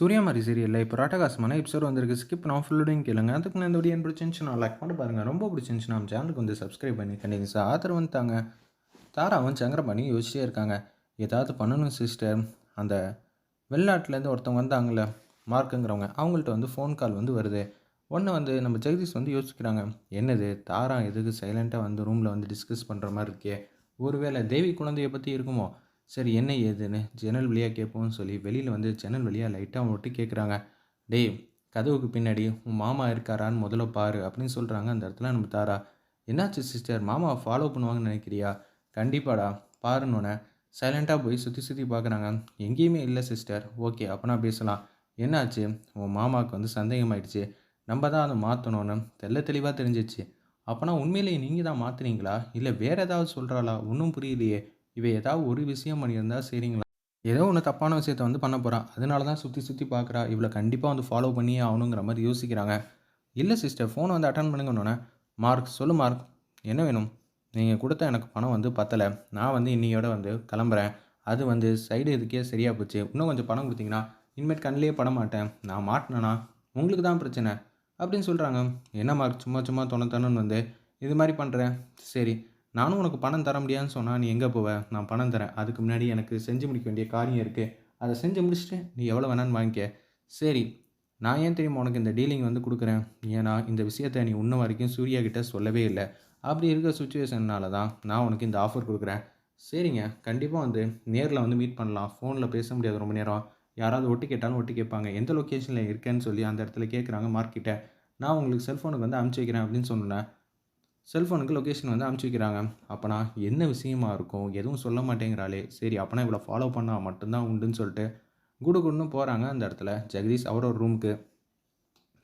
சூரியமாரி சீரியலில் இப்போ ராட்டகாசமான எபிசோட் வந்திருக்கு. ஸ்கிப் நான் ஃபுல்லோடையும் கேளுங்க. அதுக்கு நான் இந்த வீடியோ எனக்கு பிடிச்சிருந்துச்சுன்னா லைக் பண்ணி பாருங்கள் ரொம்ப பிடிச்சிருந்துச்சுன்னா நம்ம சேனலுக்கு வந்து சப்ஸ்கிரைப் பண்ணி கண்டிப்பாக ஆதரவு வந்துட்டாங்க. தாராவும் சங்கரபாணி யோசிச்சே இருக்காங்க. ஏதாவது பண்ணணும் சிஸ்டர் அந்த வெளிநாட்டிலேருந்து ஒருத்தவங்க வந்தாங்களே மார்க்குங்கிறவங்க அவங்கள்ட்ட வந்து ஃபோன் கால் வந்து வருது. ஒன்று வந்து நம்ம ஜெகதீஷ் வந்து யோசிக்கிறாங்க. என்னது? தாரா எதுக்கு சைலண்ட்டாக வந்து ரூமில் வந்து டிஸ்கஸ் பண்ணுற மாதிரி இருக்கே. ஒருவேளை தேவி குழந்தைய பற்றி இருக்குமோ? சரி என்ன ஏதுன்னு ஜன்னல் வழியாக கேட்போம்னு சொல்லி வெளியில் வந்து ஜன்னல் வழியாக லைட்டாக மட்டும் கேட்குறாங்க. டேய் கதவுக்கு பின்னாடி உன் மாமா இருக்காரான்னு முதல்ல பாரு அப்படின்னு சொல்கிறாங்க அந்த இடத்துல நம்ம தாரா. என்னாச்சு சிஸ்டர்? மாமாவை ஃபாலோ பண்ணுவாங்கன்னு நினைக்கிறியா? கண்டிப்பாடா பாருன்னொன்னே சைலண்ட்டாக போய் சுற்றி சுற்றி பார்க்குறாங்க எங்கேயுமே இல்லை சிஸ்டர். ஓகே அப்போனா பேசலாம். என்னாச்சு? உன் மாமாவுக்கு வந்து சந்தேகமாயிடுச்சு. நம்ம தான் அதை மாற்றணும்னு தெல்ல தெளிவாக தெரிஞ்சிச்சு. அப்போனா உண்மையிலேயே நீங்கள் தான் மாற்றுனீங்களா இல்லை வேறு ஏதாவது சொல்கிறாளா ஒன்றும் புரியலையே. இவன் ஏதாவது ஒரு விஷயம் பண்ணியிருந்தா சரிங்களா? ஏதோ ஒன்று தப்பான விஷயத்த வந்து பண்ண போகிறான் அதனால தான் சுற்றி சுற்றி பார்க்குறா இவளை கண்டிப்பாக வந்து ஃபாலோ பண்ணியே ஆகணுங்கிற மாதிரி யோசிக்கிறாங்க. இல்லை சிஸ்டர் ஃபோனை வந்து அட்டன் பண்ணுங்கன்னொன்னே மார்க் சொல்லு மார்க். என்ன வேணும்? நீங்கள் கொடுத்த எனக்கு பணம் வந்து பத்தலை. நான் வந்து இன்னையோட வந்து கிளம்புறேன். அது வந்து சைடு இதுக்கே சரியாக போச்சு. இன்னும் கொஞ்சம் பணம் கொடுத்தீங்கன்னா இனிமேட் கண்ணிலே பட மாட்டேன். நான் மாட்டினேனா? உங்களுக்கு தான் பிரச்சனை. அப்படின்னு சொல்கிறாங்க என்ன மார்க்? சும்மா சும்மா தொணத்தணுன்னு வந்து இது மாதிரி பண்ணுறேன் சரி. நானும் உனக்கு பணம் தர முடியாதுன்னு சொன்னால் நீ எங்கே போவ? நான் பணம் தரேன். அதுக்கு முன்னாடி எனக்கு செஞ்சு முடிக்க வேண்டிய காரியம் இருக்குது அதை செஞ்சு முடிச்சுட்டு நீ எவ்வளோ வேணான்னு வாங்கிக்க. சரி நான் ஏன் தெரியுமா உனக்கு இந்த டீலிங் வந்து கொடுக்குறேன்? ஏன்னா இந்த விஷயத்தை நீ இன்ன வரைக்கும் சூர்யா கிட்டே சொல்லவே இல்லை. அப்படி இருக்கிற சுச்சுவேஷன்னால தான் நான் உனக்கு இந்த ஆஃபர் கொடுக்குறேன். சரிங்க கண்டிப்பாக வந்து நேரில் வந்து மீட் பண்ணலாம். ஃபோனில் பேச முடியாது ரொம்ப நேரம். யாராவது ஒட்டி கேட்டாலும் ஒட்டி கேட்பாங்க. எந்த லொக்கேஷனில் இருக்கேன்னு சொல்லி அந்த இடத்துல கேட்குறாங்க மார்க்கிட்ட நான் உங்களுக்கு செல்ஃபோனுக்கு வந்து அனுப்பிச்சி வைக்கிறேன் அப்படின்னு சொன்னேன். செல்ஃபோனுக்கு லொக்கேஷன் வந்து அமுச்சு வைக்கிறாங்க. அப்போனா என்ன விஷயமா இருக்கும்? எதுவும் சொல்ல மாட்டேங்கிறாளே. சரி அப்போனா இவ்வளோ ஃபாலோ பண்ணால் மட்டும்தான் உண்டுன்னு சொல்லிட்டு குடு குடுன்னு போகிறாங்க அந்த இடத்துல ஜெகதீஷ் அவரோட ரூமுக்கு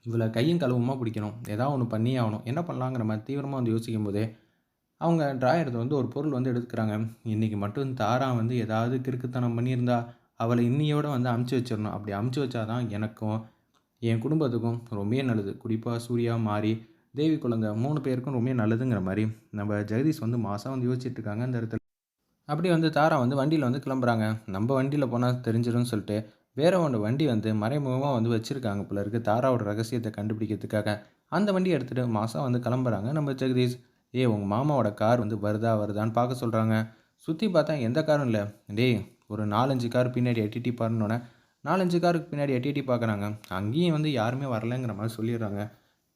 இவ்வளோ கையும் கழுவுமா பிடிக்கணும். ஏதாவது ஒன்று பண்ணியே ஆகணும். என்ன பண்ணலாங்கிற மாதிரி தீவிரமாக வந்து யோசிக்கும் போதே அவங்க ட்ராயரத்தை வந்து ஒரு பொருள் வந்து எடுத்துக்கிறாங்க இன்றைக்கி மட்டும் தாரா வந்து ஏதாவது கிறுக்குத்தனம் பண்ணியிருந்தா அவளை இன்னியோட வந்து அமுச்சு வச்சிடணும். அப்படி அமுச்சு வச்சாதான் எனக்கும் என் குடும்பத்துக்கும் ரொம்ப நல்லது. குறிப்பாக சூர்யா மாறி தேவி குழந்தை மூணு பேருக்கும் ரொம்ப நல்லதுங்கிற மாதிரி. நம்ம ஜெகதீஷ் வந்து மாதம் வந்து யோசிச்சுட்டு இருக்காங்க அந்த இடத்துல. அப்படி வந்து தாரா வந்து வண்டியில் வந்து கிளம்புறாங்க. நம்ம வண்டியில் போனால் தெரிஞ்சிடும்னு சொல்லிட்டு வேற ஒன்று வண்டி வந்து மறைமுகமாக வந்து வச்சுருக்காங்க போல இருக்குது தாராவோட ரகசியத்தை கண்டுபிடிக்கிறதுக்காக. அந்த வண்டியை எடுத்துகிட்டு மாதம் வந்து கிளம்புறாங்க. நம்ம ஜெகதீஷ் ஏ உங்கள் மாமாவோட கார் வந்து வருதா வருதான்னு பார்க்க சொல்கிறாங்க சுற்றி பார்த்தா எந்த காரும் இல்லை. டேய் ஒரு நாலஞ்சு கார் பின்னாடி எட்டிட்டி பாருன்னொன்னே நாலஞ்சு காருக்கு பின்னாடி எட்டிட்டி பார்க்குறாங்க அங்கேயும் வந்து யாருமே வரலைங்கிற மாதிரி சொல்லிடுறாங்க.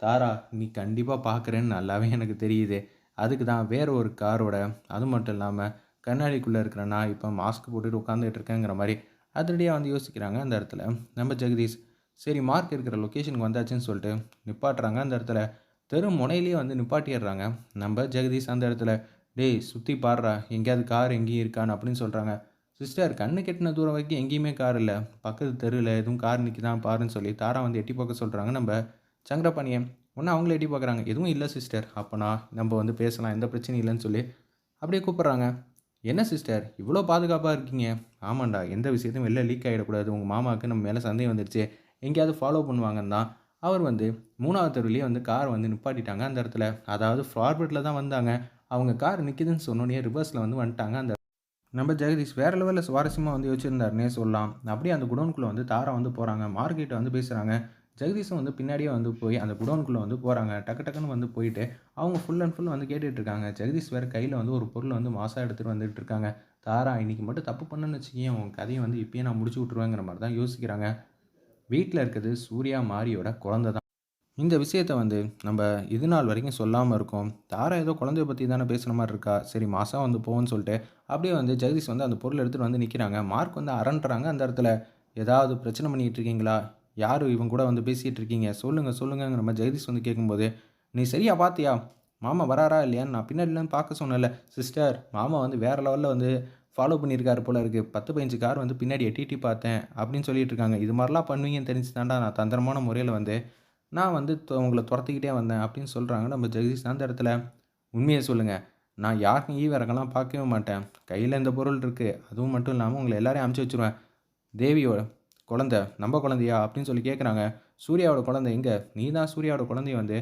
தாரா நீ கண்டிப்பாக பார்க்குறேன்னு நல்லாவே எனக்கு தெரியுது. அதுக்கு தான் வேற ஒரு காரோட அது மட்டும் இல்லாமல் கண்ணாடிக்குள்ளே இருக்கிற நான் இப்போ மாஸ்க் போட்டுட்டு உட்காந்துட்டு இருக்கேங்கிற மாதிரி அதிரடியாக வந்து யோசிக்கிறாங்க அந்த இடத்துல. நம்ம ஜெகதீஷ் சரி மார்க் இருக்கிற லொக்கேஷனுக்கு வந்தாச்சுன்னு சொல்லிட்டு நிப்பாட்டுறாங்க அந்த இடத்துல. தெரு முனையிலேயே வந்து நிப்பாட்டிடுறாங்க. நம்ம ஜெகதீஷ் அந்த இடத்துல டேய் சுற்றி பாடுறா எங்கேயாவது கார் எங்கேயும் இருக்கான்னு அப்படின்னு சொல்கிறாங்க சிஸ்டர் கண்ணு கெட்டின தூரம் வரைக்கும் எங்கேயுமே கார் இல்லை. பக்கத்து தெருவில் எதுவும் கார் நிற்கிதான் பாருன்னு சொல்லி தாரா வந்து எட்டி பார்க்க சொல்கிறாங்க நம்ம சங்கரபாணியன் ஒன்றா அவங்கள எட்டி பார்க்குறாங்க எதுவும் இல்லை சிஸ்டர் அப்போனா நம்ம வந்து பேசலாம். எந்த பிரச்சனையும் இல்லைன்னு சொல்லி அப்படியே கூப்பிட்றாங்க. என்ன சிஸ்டர் இவ்வளோ பாதுகாப்பாக இருக்கீங்க. ஆமாண்டா. எந்த விஷயத்தையும் வெளில லீக் ஆகிடக்கூடாது உங்கள் மாமாவுக்கு நம்ம மேலே சந்தேகம் வந்துருச்சு. எங்கேயாவது ஃபாலோ பண்ணுவாங்கன்னு தான். அவர் வந்து மூணாவது தெருவிலேயே வந்து கார் வந்து நிப்பாட்டிட்டாங்க அந்த இடத்துல. அதாவது ஃபார்வர்டில் தான் வந்தாங்க. அவங்க கார் நிற்கிதுன்னு சொன்னோன்னே ரிவர்ஸில் வந்து வந்துட்டாங்க அந்த நம்ம ஜெகதீஷ் வேறு லெவலில் சுவாரஸ்யமாக வந்து யோசிச்சிருந்தாருன்னே சொல்லலாம். அப்படியே அந்த குடோனுக்குள்ளே வந்து தாரா வந்து போகிறாங்க மார்க்கெட்டை வந்து பேசுகிறாங்க ஜெகதீஷும் வந்து பின்னாடியே வந்து போய் அந்த குடோனுக்குள்ளே வந்து போகிறாங்க டக்கு டக்குன்னு வந்து போயிட்டு அவங்க ஃபுல் அண்ட் ஃபுல் வந்து கேட்டுட்டு இருக்காங்க. ஜெகதீஷ் வேறு கையில் வந்து ஒரு பொருள் வந்து மாசாக எடுத்துகிட்டு வந்துட்டு இருக்காங்க. தாரா இன்றைக்கி மட்டும் தப்பு பண்ணுன்னு வச்சுக்கேன் உன் கதையை வந்து இப்போயே நான் முடிச்சு விட்ருவேங்கிற மாதிரி தான் யோசிக்கிறாங்க. வீட்டில் இருக்கிறது சூர்யா மாரியோட குழந்தை தான். இந்த விஷயத்தை வந்து நம்ம இது நாள் வரைக்கும் சொல்லாமல் இருக்கோம். தாரா ஏதோ குழந்தைய பற்றி தானே பேசுகிற மாதிரி இருக்கா? சரி மாதம் வந்து போவோன்னு சொல்லிட்டு அப்படியே வந்து ஜெகதீஷ் வந்து அந்த பொருளை எடுத்துகிட்டு வந்து நிற்கிறாங்க மார்க் வந்து அரண்டுறாங்க அந்த இடத்துல. ஏதாவது பிரச்சனை பண்ணிகிட்டு இருக்கீங்களா? யார் இவங்க கூட வந்து பேசிகிட்டு இருக்கீங்க? சொல்லுங்கள் சொல்லுங்கங்கிற மாதிரி ஜெகதீஷ் வந்து கேட்கும்போது நீ சரியா பார்த்தியா மாமா வராரா இல்லையான்னு நான் பின்னாடிலாம் பார்க்க சொன்னேன்ல சிஸ்டர் மாமா வந்து வேறு லெவலில் வந்து ஃபாலோ பண்ணியிருக்காரு போல இருக்குது பத்து பதினஞ்சு கார் வந்து பின்னாடி எட்டிட்டி பார்த்தேன் அப்படின்னு சொல்லிட்டு இருக்காங்க. இது மாதிரிலாம் பண்ணுவீங்கன்னு தெரிஞ்சு தாண்டா நான் தந்திரமான முறையில் வந்து நான் வந்து தொ- உங்களை துரத்திக்கிட்டே வந்தேன் அப்படின்னு சொல்கிறாங்க நம்ம ஜெகதீஷ். அந்த இடத்துல உண்மையை சொல்லுங்கள் நான் யாருக்கும் ஈவரங்கெல்லாம் பார்க்கவே மாட்டேன். கையில் இந்த பொருள் இருக்குது அதுவும் மட்டும் இல்லாமல் உங்களை எல்லாரையும் அமுச்சு வச்சுருவேன். தேவியோட குழந்த நம்ம குழந்தையா அப்படின்னு சொல்லி கேட்குறாங்க சூர்யாவோட குழந்தை எங்கே நீ தான் சூர்யாவோட குழந்தைய வந்து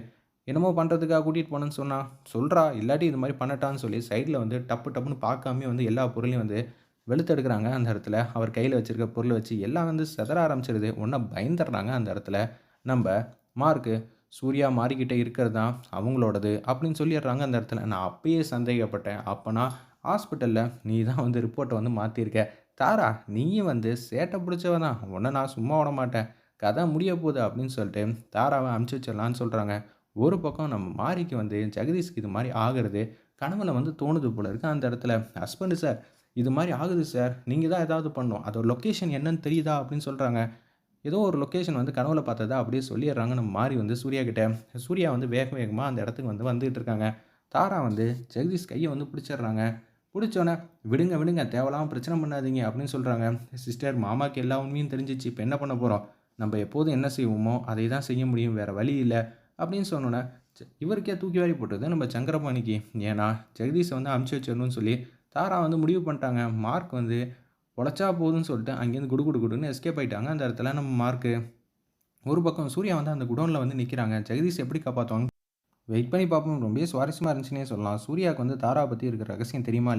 என்னமோ பண்ணுறதுக்காக கூட்டிகிட்டு போனேன்னு சொன்னான் சொல்கிறா இல்லாட்டி இது மாதிரி பண்ணட்டான்னு சொல்லி சைடில் வந்து டப்பு டப்புன்னு பார்க்காமே வந்து எல்லா பொருளையும் வந்து வெளுத்தெடுக்கிறாங்க அந்த இடத்துல. அவர் கையில் வச்சிருக்க பொருளை வச்சு எல்லாம் வந்து சிதற ஆரம்பிச்சிருது. ஒன்றா பயந்துடுறாங்க அந்த இடத்துல. நம்ம மார்க்கு, "சூர்யா மாறிக்கிட்டே இருக்கிறது தான் அவங்களோடது" அப்படின்னு சொல்லிடுறாங்க அந்த இடத்துல. நான் அப்பயே சந்தேகப்பட்டேன். அப்போனா ஹாஸ்பிட்டலில் நீ தான் வந்து ரிப்போர்ட்டை வந்து மாற்றிருக்க தாரா நீயும் வந்து சேட்டை பிடிச்சவன் தான். உன்னை நான் சும்மா விட மாட்டேன் கதை முடிய போகுது அப்படின்னு சொல்லிட்டு தாராவை அனுப்பிச்சி வச்சிடலான்னு சொல்கிறாங்க ஒரு பக்கம் நம்ம மாரிக்கு வந்து ஜெகதீஷ்க்கு இது மாதிரி ஆகிறது கனவுல வந்து தோணுது போல இருக்கு அந்த இடத்துல. ஹஸ்பண்டு சார் இது மாதிரி ஆகுது சார். நீங்கள் தான் ஏதாவது பண்ணணும். அதோட லொக்கேஷன் என்னன்னு தெரியுதா?" அப்படின்னு சொல்கிறாங்க ஏதோ ஒரு லொக்கேஷன் வந்து கனவுல பார்த்ததா அப்படியே சொல்லிடுறாங்க நம்ம மாறி வந்து சூர்யா கிட்ட. சூர்யா வந்து வேக வேகமாக அந்த இடத்துக்கு வந்து வந்துகிட்டு இருக்காங்க. தாரா வந்து ஜெகதீஷ் கையை வந்து பிடிச்சிடுறாங்க. பிடிச்சோன்னே "விடுங்க, விடுங்க. தேவையில்லாமல் பிரச்சனை பண்ணாதீங்க" அப்படின்னு சொல்கிறாங்க "சிஸ்டர் மாமாக்கு எல்லா உண்மையும் தெரிஞ்சிச்சு இப்போ என்ன பண்ண போகிறோம் நம்ம எப்போதும் என்ன செய்வோமோ, அதை தான் செய்ய முடியும். வேறு வழி இல்லை அப்படின்னு சொன்னோன்னே இவருக்கே தூக்கி வாரி போட்டது நம்ம சங்கரபாணிக்கு. ஏன்னா, ஜெகதீஷை வந்து அமுச்சு வச்சிடணும்னு சொல்லி தாரா வந்து முடிவு பண்ணிட்டாங்க. மார்க் வந்து உழைச்சா போதும்னு சொல்லிட்டு அங்கேருந்து குடு குடு குடுன்னு எஸ்கேப் ஆயிட்டாங்க அந்த இடத்துல நம்ம மார்க்கு. ஒரு பக்கம் சூர்யா வந்து அந்த குடோனில் வந்து நிற்கிறாங்க ஜெகதீஷ் எப்படி காப்பாற்றுவாங்க வெயிட் பண்ணி பார்ப்போம். ரொம்பவே சுவாரஸ்யமாக இருந்துச்சுன்னே சொல்லலாம். சூர்யாவுக்கு வந்து தாரா பற்றி இருக்கிற ரகசியம் தெரியுமா இல்லையா?